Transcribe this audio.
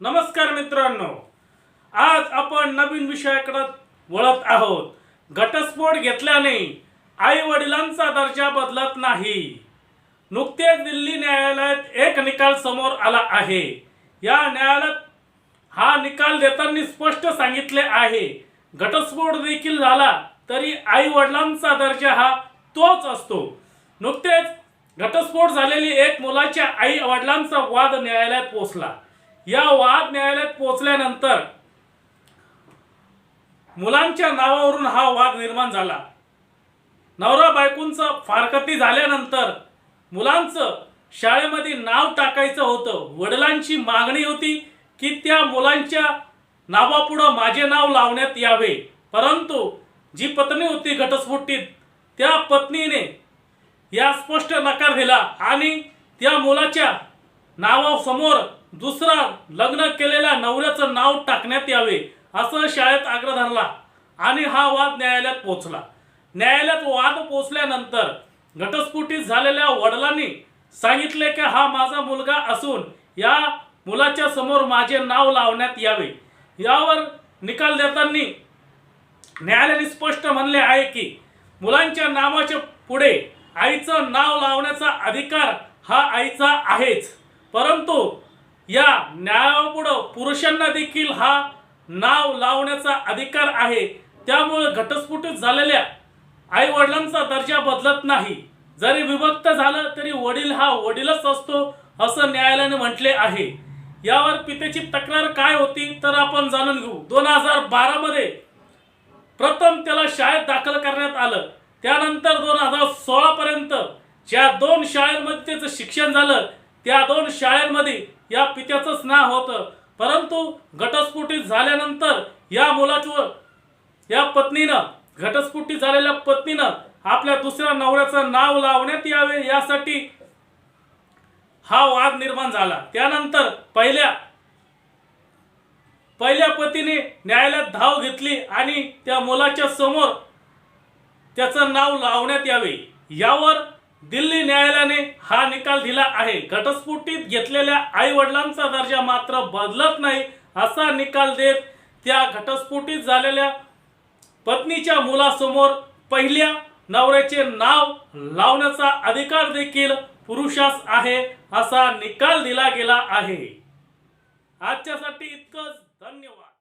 नमस्कार मित्रांनो. आज आपण नवीन विषयाकडे वळत आहोत. घटस्फोट घेतल्याने आई वडिलांचा दर्जा बदलत नाही. नुकतेच दिल्ली न्यायालयात एक निकाल समोर आला आहे. या न्यायालयात हा निकाल देताना स्पष्ट सांगितले आहे. घटस्फोट देखील झाला तरी आई वडिलांचा दर्जा हा तोच असतो. नुकतेच घटस्फोट झालेली एक मुलाच्या आई वडिलांचा वाद न्यायालयात पोहोचला या वाद न्यायालयात पोहोचल्यानंतर मुलांच्या नावावरून हा वाद निर्माण झाला. नवरा बायकोंचं फारकती झाल्यानंतर मुलांचं शाळेमध्ये नाव टाकायचं होतं. वडिलांची मागणी होती की त्या मुलांच्या नावापुढं माझे नाव लावण्यात यावे. परंतु जी पत्नी होती घटस्फोटीत त्या पत्नीने या स्पष्ट नकार दिला आणि त्या मुलाच्या नावासमोर दुसरा लग्न केलेल्या नवऱ्याचं नाव टाकण्यात यावे असं शाळेत आग्रह धरला आणि हा वाद न्यायालयात पोहोचला. न्यायालयात वाद पोहोचल्यानंतर घटस्फोटीत झालेल्या वडिलांनी सांगितले की हा माझा मुलगा असून या मुलाच्या समोर माझे नाव लावण्यात यावे. यावर निकाल देताना न्यायालयाने स्पष्ट म्हणले आहे की मुलांच्या नावाच्या पुढे आईचं नाव लावण्याचा अधिकार हा आईचा आहेच. परंतु या न्यायापुढं पुरुषांना देखील हा नाव लावण्याचा अधिकार आहे. त्यामुळे घटस्फोटीत झालेल्या आई वडिलांचा दर्जा बदलत नाही. जरी विभक्त झालं तरी वडील हा वडीलच असतो असं न्यायालयाने म्हटले आहे. यावर पितेची तक्रार काय होती तर आपण जाणून घेऊ. दोन हजार बारामध्ये प्रथम त्याला शाळेत दाखल करण्यात आलं. त्यानंतर दोन हजार सोळापर्यंत ज्या दोन शाळांमध्ये त्याचं शिक्षण झालं त्या दोन शाळांमध्ये या पित्याचंच नाव होतं. परंतु घटस्फोटीत झाल्यानंतर या मुलाचं या पत्नीनं घटस्फोटीत झालेल्या पत्नीनं आपल्या दुसऱ्या नवऱ्याचं नाव लावण्यात यावे यासाठी हा वाद निर्माण झाला. त्यानंतर पहिल्या पहिल्या पतीने न्यायालयात धाव घेतली आणि त्या मुलाच्या समोर त्याचं नाव लावण्यात यावे. यावर दिल्ली न्यायालयाने हा निकाल दिला आहे. घटस्फोटीत घेतलेल्या आई वडिलांचा दर्जा मात्र बदलत नाही असा निकाल देत त्या घटस्फोटीत झालेल्या पत्नीच्या मुलासमोर पहिल्या नवऱ्याचे नाव लावण्याचा अधिकार देखील पुरुषास आहे असा निकाल दिला गेला आहे. आजच्यासाठी इतकंच. धन्यवाद.